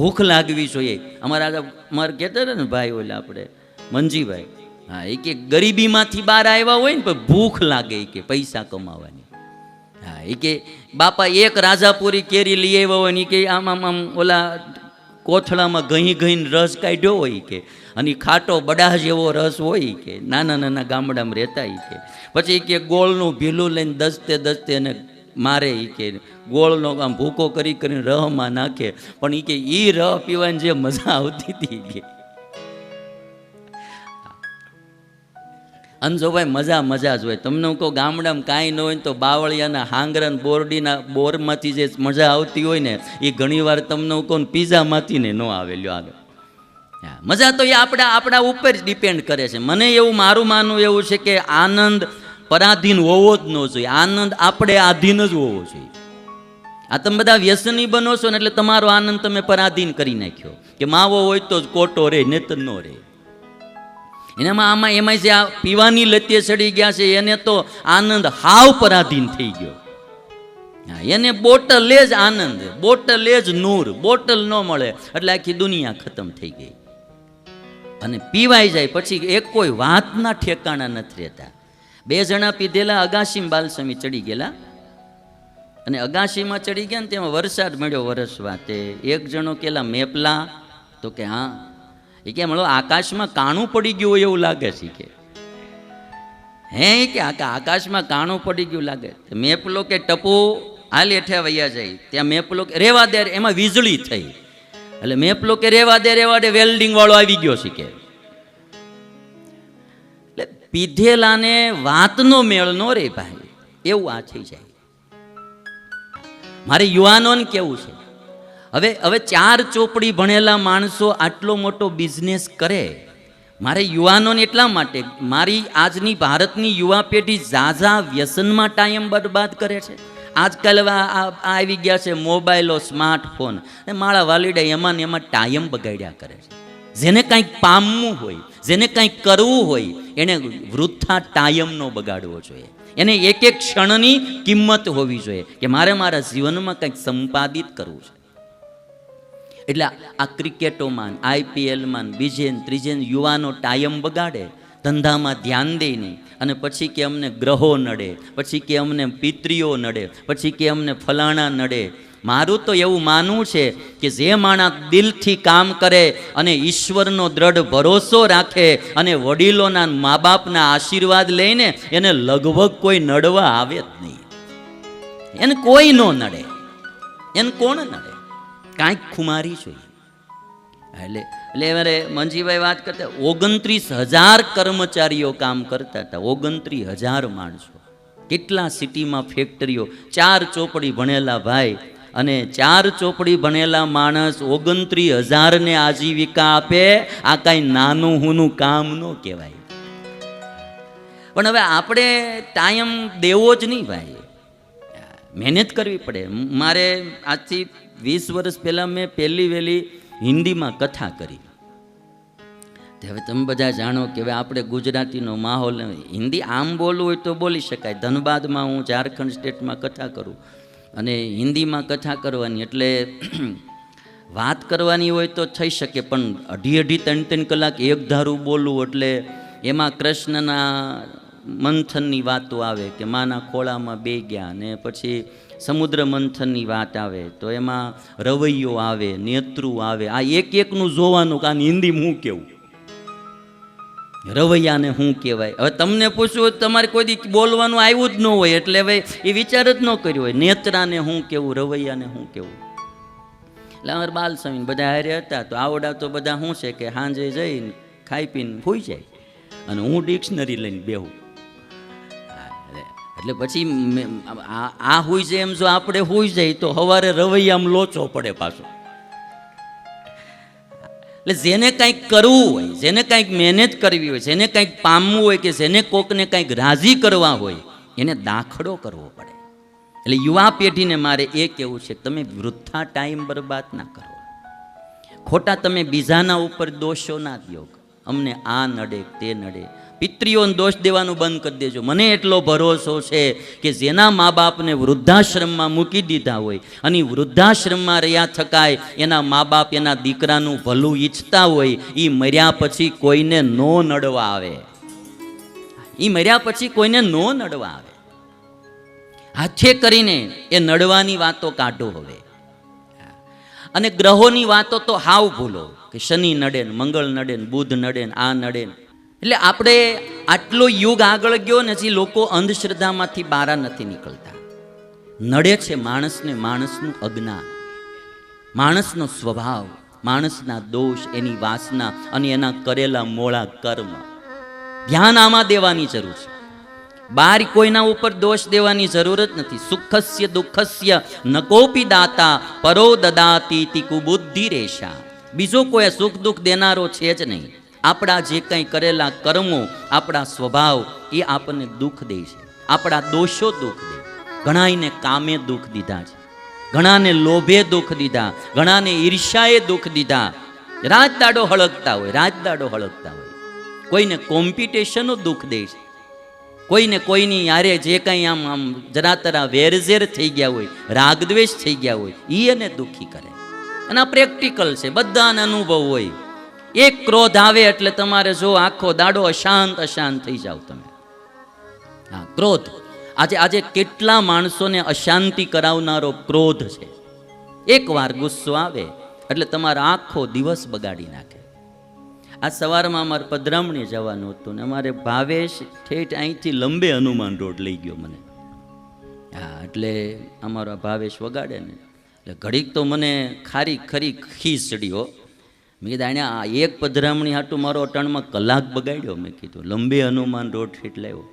ભૂખ લાગવી જોઈએ. અમારા અમારે કહેતા હતા ને ભાઈ ઓલા આપણે, મંજીભાઈ, હા, એ કે ગરીબીમાંથી બહાર આવ્યા હોય ને, પણ ભૂખ લાગે એ કે પૈસા કમાવાની. હા, એ કે બાપા એક રાજાપુરી કેરી લઈ આવ્યા હોય ને કે આમ આમ આમ ઓલા કોથળામાં ઘહી ઘહીને રસ કાઢ્યો હોય કે, અને ખાટો બડા જેવો રસ હોય કે, નાના નાના ગામડામાં રહેતા કે. પછી કે ગોળનું ભીલું લઈને દસતે દસતે એને મારે એ કે ગોળનો આમ ભૂકો કરી કરીને રહમાં નાખે. પણ એ કે એ રહ પીવાની જે મજા આવતી હતી કે. અને જો ભાઈ મજા મજા જ હોય. તમને હું કહું ગામડામાં કાંઈ ન હોય તો બાવળિયાના હાંગરા બોરડીના બોરમાંથી જે મજા આવતી હોય ને એ ઘણીવાર તમને હું કહું પીઝામાંથી ને ન આવે આગળ. હા, મજા તો એ આપણા આપણા ઉપર જ ડિપેન્ડ કરે છે. મને એવું મારું માનવું એવું છે કે આનંદ પરાધીન હોવો જ ન જોઈએ. આનંદ આપણે આધીન જ હોવો જોઈએ. આ તમે બધા વ્યસની બનો છો ને એટલે તમારો આનંદ તમે પરાધીન કરી નાખ્યો. કે માવો હોય તો જ કોટો રે નેતર ન રહે એનામાં આમાં એમાં જે આ પીવાની લતે ચડી ગયા છે, એને તો આનંદ હાવ પરાધીન થઈ ગયો. એને બોટલે જ આનંદ, બોટલે જ નૂર, બોટલ ન મળે, એટલે આખી દુનિયા ખતમ થઈ ગઈ. અને પીવાઈ જાય, પછી એક કોઈ વાતના ઠેકાણા નથી રહેતા. બે જણા પીધેલા અગાશીમાં બાલસમી ચડી ગયેલા. અને અગાશીમાં ચડી ગયા ને તેમાં વરસાદ મળ્યો વરસવા તે એક જણો કેલા મેપલા. તો કે, હા. એ કે મળો આકાશમાં કાણું પડી ગયું હોય એવું લાગે છે. કે, હે? કે આકા આકાશમાં કાણું પડી ગયું લાગે. મેપલો કે, ટપુ, હાલ હેઠે વૈયા જાય. ત્યાં મેપલો કે, રેવા દે એમાં વીજળી થઈ. એટલે મેપલો કે, રેવા દે રેવા દે. વેલ્ડિંગ વાળો આવી ગયો છે કે. પીધેલાને વાતનો મેળ નો રે ભાઈ. એવું આ થઈ જાય. મારે યુવાનોને કેવું છે? હવે હવે ચાર ચોપડી ભણેલા માણસો આટલો મોટો બિઝનેસ કરે. મારે યુવાનોને એટલા માટે, મારી આજની ભારતની યુવા પેઢી ઝાઝા વ્યસનમાં ટાઈમ બરબાદ કરે છે. આજકાલ આવી ગયા છે મોબાઈલો, સ્માર્ટફોન. મારા વાલીડા એમાં ને એમાં ટાઈમ બગાડ્યા કરે છે. જેને કંઈક પામવું હોય, જેને કંઈક કરવું હોય, એને વૃથા ટાયમનો બગાડવો જોઈએ. એને એક એક ક્ષણની કિંમત હોવી જોઈએ કે મારે મારા જીવનમાં કંઈક સંપાદિત કરવું છે. એટલે આ ક્રિકેટોમાં, આઈપીએલમાં, બીજે ત્રીજે યુવાનો ટાયમ બગાડે, ધંધામાં ધ્યાન દે નહીં, અને પછી કે અમને ગ્રહો નડે, પછી કે અમને પિતરીઓ નડે, પછી કે અમને ફલાણા નડે મારું તો એવું માનવું છે કે જે માણસ દિલથી કામ કરે અને ઈશ્વરનો દ્રઢ ભરોસો રાખે અને વડીલોના મા બાપના આશીર્વાદ લઈને એને લગભગ કોઈ નડવા આવે જ નહીં. એને કોઈ ન નડે. એને કોણ નડે? કાંઈક ખુમારી જોઈએ એટલે એટલે મારે મંજીભાઈ વાત કરતા ઓગણત્રીસ હજાર કર્મચારીઓ કામ કરતા હતા. ઓગણત્રીસ હજાર માણસો. કેટલા સિટીમાં ફેક્ટરીઓ ચાર ચોપડી ભણેલા ભાઈ અને ચાર ચોપડી ભણેલા માણસ ઓગણત્રીસ હજારને આજીવિકા આપે, આ કાંઈ નાનું હુનું કામ ન કહેવાય. પણ હવે આપણે ટાઈમ દેવો જ નહીં ભાઈ. મહેનત કરવી પડે. મારે આજથી વીસ વર્ષ પહેલાં મેં પહેલી વહેલી હિન્દીમાં કથા કરી. હવે તમે બધા જાણો કે હવે આપણે ગુજરાતીનો માહોલ હિન્દી આમ બોલવું હોય તો બોલી શકાય. ધનબાદમાં હું ઝારખંડ સ્ટેટમાં કથા કરું. અને હિન્દીમાં કથા કરવાની એટલે વાત કરવાની હોય તો થઈ શકે, પણ અઢી અઢી ત્રણ ત્રણ કલાક એક ધારું બોલવું એટલે એમાં કૃષ્ણના મંથનની વાતો આવે કે માના ખોળામાં બે ગયા ને પછી સમુદ્ર મંથનની વાત આવે, તો એમાં રવૈયો આવે, નેત્રુ આવે, આ એક એકનું જોવાનું કારણ હિન્દી હું કેવું? રવૈયાને શું કહેવાય. હવે તમને પૂછવું હોય તમારે કોઈ દી બોલવાનું આવ્યું જ ન હોય, એટલે હવે એ વિચાર જ ન કર્યો હોય. નેત્રાને શું કેવું રવૈયાને શું કેવું એટલે અમારે બાલ સ્વામી બધા હારે હતા, તો આવડા તો બધા શું છે કે સાંજે જઈને ખાઈ પીને ભૂઈ જાય. અને હું ડિક્શનરી લઈને બેહું. એટલે પછી આ આ છે એમ જો આપણે હુઈ જાય, તો સવારે રવૈયામાં લોચો પડે પાછો. એટલે જેને કંઈક કરવું હોય, જેને કંઈક મહેનત કરવી હોય, જેને કંઈક પામવું હોય કે જેને કોકને કંઈક રાજી કરવા હોય, એને દાખલો કરવો પડે. એટલે યુવા પેઢીને મારે એ કહેવું છે તમે વૃથા ટાઈમ બરબાદ ના કરો. ખોટા તમે બીજાના ઉપર દોષો ના દો. અમને આ નડે, તે નડે. પિતરીઓને દોષ દેવાનું બંધ કરી દેજો. મને એટલો ભરોસો છે કે જેના મા બાપને વૃદ્ધાશ્રમમાં મૂકી દીધા હોય અને વૃદ્ધાશ્રમમાં રહ્યા થકાય, એના મા બાપ એના દીકરાનું ભલું ઈચ્છતા હોય એ મર્યા પછી કોઈને નો નડવા આવે. એ મર્યા પછી કોઈને નો નડવા આવે. હાથે કરીને એ નડવાની વાતો કાઢો હવે. અને ગ્રહોની વાતો તો હાવ ભૂલો કે શનિ નડે મંગળ નડે બુધ નડે આ નડે એટલે આપણે આટલો યુગ આગળ ગયો ને લોકો અંધશ્રદ્ધામાંથી બહાર નથી નીકળતા. નડે છે માણસને માણસનું અજ્ઞાન, માણસનો સ્વભાવ, માણસના દોષ, એની વાસના અને એના કરેલા મોળા કર્મ. ધ્યાન આમાં દેવાની જરૂર છે. બાર કોઈના ઉપર દોષ દેવાની જરૂર જ નથી. સુખસ્ય દુઃખસ્ય નકોપી દાતા, પરો દદાતી તીકુ કુબુદ્ધિ રેશા. બીજો કોઈ સુખ દુઃખ દેનારો છે જ નહીં. આપણા જે કંઈ કરેલા કર્મો, આપણા સ્વભાવ, એ આપણને દુઃખ દે છે. આપણા દોષો દુઃખ દે. ઘણાઈને કામે દુઃખ દીધા છે. ઘણાને લોભે દુઃખ દીધા. ઘણાને ઈર્ષાએ દુઃખ દીધા. રાત દાડો હળગતા હોય રાત દાડો હળગતા હોય. કોઈને કોમ્પિટિશનો દુઃખ દે છે. કોઈને કોઈની યારે જે કંઈ આમ આમ જરા તરા વેરઝેર થઈ ગયા હોય, રાગદ્વેષ થઈ ગયા હોય એને દુઃખી કરે. અને આ પ્રેક્ટિકલ છે, બધાને અનુભવ હોય. એક ક્રોધ આવે એટલે તમારે જો આખો દાડો અશાંત અશાંત થઈ જાઓ તમે. હા, ક્રોધ. આજે આજે કેટલા માણસોને અશાંતિ કરાવનારો ક્રોધ છે. એકવાર ગુસ્સો આવે એટલે તમારો આખો દિવસ બગાડી નાખે. આ સવારમાં અમારે પધરામણી જવાનું હતું ને અમારે ભાવેશ ઠેઠ અહીંથી લંબે હનુમાન રોડ લઈ ગયો મને. હા, એટલે અમારો ભાવેશ વગાડે ને. એટલે ઘડીક તો મને ખારી ખરી ખીસ ચડ્યો મેં કીધું આણે આ એક પધરામણી હાટું મારો અટાણમાં કલાક બગાડ્યો. મેં કીધું, લંબે હનુમાન રોડ ઠેઠ લાવ્યો.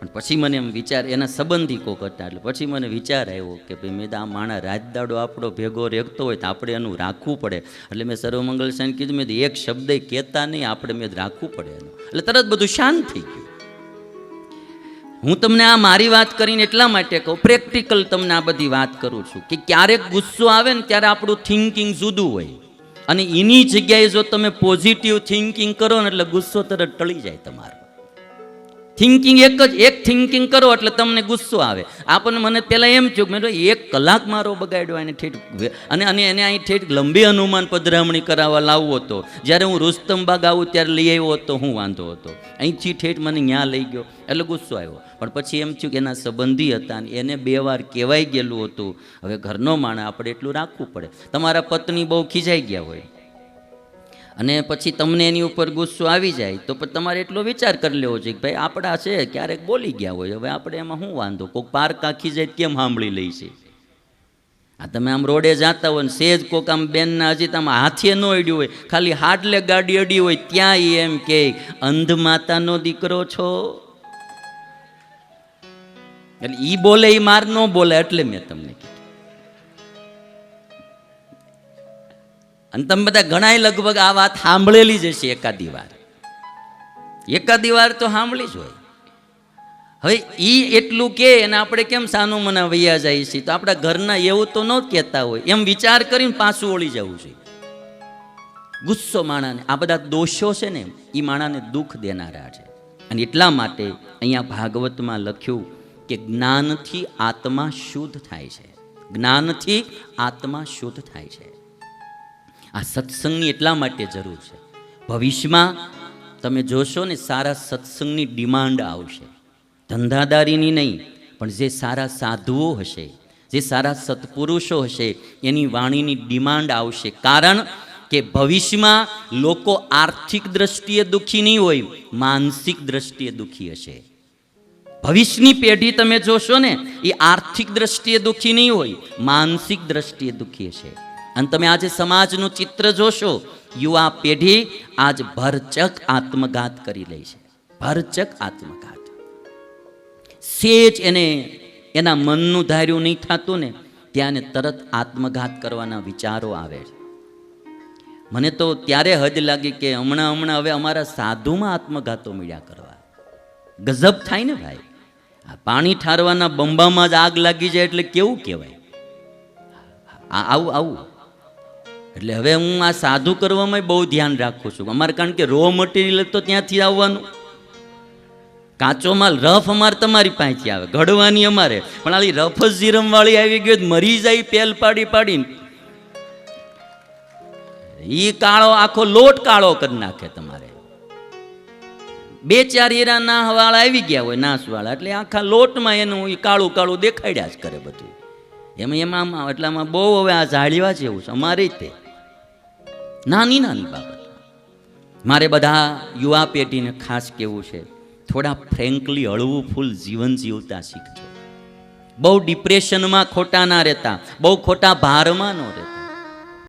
પણ પછી મને એમ વિચાર, એના સંબંધી કોક હતા, એટલે પછી મને વિચાર આવ્યો કે ભાઈ મેં આ માણા રાજદાડો આપણો ભેગો રેખતો હોય તો આપણે એનું રાખવું પડે. એટલે મેં સર્વમંગલ સાહેબ કીધું, મેં એક શબ્દ કહેતા નહીં, આપણે મેં રાખવું પડે એનું. એટલે તરત બધું શાંત થઈ ગયું. હું તમને આ મારી વાત કરીને એટલા માટે કહું, પ્રેક્ટિકલ તમને આ બધી વાત કરું છું કે ક્યારેક ગુસ્સો આવે ને ત્યારે આપણું થિંકિંગ જુદું હોય. અને એની જગ્યાએ જો તમે પોઝિટિવ થિંકિંગ કરો ને એટલે ગુસ્સો તરત ટળી જાય તમારો. થિંકિંગ એક જ, એક થિંકિંગ કરો એટલે તમને ગુસ્સો આવે. આપણને મને પહેલાં એમ થયું મેં એક કલાક મારો બગાડ્યો એને ઠેઠ. અને અને એને અહીં ઠેઠ લંબી હનુમાન પધરામણી કરાવવા લાવવો હતો. જ્યારે હું રુસ્તમબાગ આવું ત્યારે લઈ આવ્યો હતો, હું વાંધો હતો. અહીંથી ઠેઠ મને ત્યાં લઈ ગયો, એટલે ગુસ્સો આવ્યો. પણ પછી એમ થયું કે એના સંબંધી હતા અને એને બે વાર કહેવાઈ ગયેલું હતું. હવે ઘરનો માણસ, આપણે એટલું રાખવું પડે. તમારા પત્ની બહુ ખીજાઈ ગયા હોય. અને પછી તમને એની ઉપર ગુસ્સો આવી જાય, તો તમારે એટલો વિચાર કરી લેવો જોઈએ કે ભાઈ આપણા છે, ક્યારેક બોલી ગયા હોય, હવે આપણે એમાં શું વાંધો? કોઈક પાર્ક આખી જાય કેમ સાંભળી લઈ છે? આ તમે આમ રોડે જાતા હોય ને સેજ કોક આમ બેનના હજી તમે હાથે ન અડ્યું હોય, ખાલી હાડલે ગાડી અડી હોય ત્યાં એમ કે, અંધ માતાનો દીકરો છો. એટલે ઈ બોલે, ઈ માર ન બોલે, એટલે મેં તમને કીધું. અને તમે બધા ઘણાય લગભગ આ વાત સાંભળેલી જ હશે એકાદી વાર. એકાદી વાર તો સાંભળી જ હોય. હવે એ એટલું કે અને આપણે કેમ સાનું મના વૈયા જાય છીએ તો આપણા ઘરના એવું તો ન કહેતા હોય. એમ વિચાર કરીને પાછું ઓળી જવું જોઈએ ગુસ્સો માણાને, આ બધા દોષો છે ને એ માણાને દુઃખ દેનારા છે. અને એટલા માટે અહીંયા ભાગવતમાં લખ્યું કે જ્ઞાનથી આત્મા શુદ્ધ થાય છે. જ્ઞાનથી આત્મા શુદ્ધ થાય છે. આ સત્સંગની એટલા માટે જરૂર છે. ભવિષ્યમાં તમે જોશો ને સારા સત્સંગની ડિમાન્ડ આવશે. ધંધાદારીની નહીં, પણ જે સારા સાધુઓ હશે, જે સારા સત્પુરુષો હશે, એની વાણીની ડિમાન્ડ આવશે. કારણ કે ભવિષ્યમાં લોકો આર્થિક દ્રષ્ટિએ દુઃખી નહીં હોય, માનસિક દ્રષ્ટિએ દુઃખી હશે. ભવિષ્યની પેઢી તમે જોશો ને, એ આર્થિક દ્રષ્ટિએ દુઃખી નહીં હોય, માનસિક દ્રષ્ટિએ દુઃખી હશે. અને તમે આજે સમાજનું ચિત્ર જોશો, યુવા પેઢી આજ ભરચક આત્મઘાત કરી લે છે. ભરચક આત્મઘાત. સેજ એને એના મનનું ધાર્યું નહીં થતું ને ત્યાં તરત આત્મઘાત કરવાના વિચારો આવે છે. મને તો ત્યારે હદ લાગી કે હમણાં હમણાં હવે અમારા સાધુમાં આત્મઘાતો મળ્યા કરવા. ગજબ થાય ને ભાઈ. આ પાણી ઠારવાના બંબામાં જ આગ લાગી જાય એટલે કેવું કહેવાય? આવું આવું. એટલે હવે હું આ સાધુ કરવામાં બહુ ધ્યાન રાખું છું. અમારે કારણ કે રો મટીરિયલ તો ત્યાંથી આવવાનું. કાચો માલ, રફ અમારે તમારી પાસેથી આવે, ઘડવાની અમારે. પણ આલી રફ જ જીરમવાળી આવી ગયો મરી જાય પેલ પાડી પાડીને. એ કાળો, આખો લોટ કાળો કરી નાખે તમારે. બે ચાર હીરા વાળા આવી ગયા હોય નાશવાળા એટલે આખા લોટમાં એનું એ કાળું કાળું દેખાડ્યા જ કરે બધું. એમાં એમાં એટલામાં બહુ હવે આ ઝાડવા જેવું છે, અમારી તે. નાની નાની બાબત. મારે બધા યુવા પેઢીને ખાસ કેવું છે, થોડા ફ્રેન્કલી હળવું ફૂલ જીવન જીવતા શીખજો. બહુ ડિપ્રેશનમાં ખોટા ના રહેતા, બહુ ખોટા ભારમાં ન રહેતા.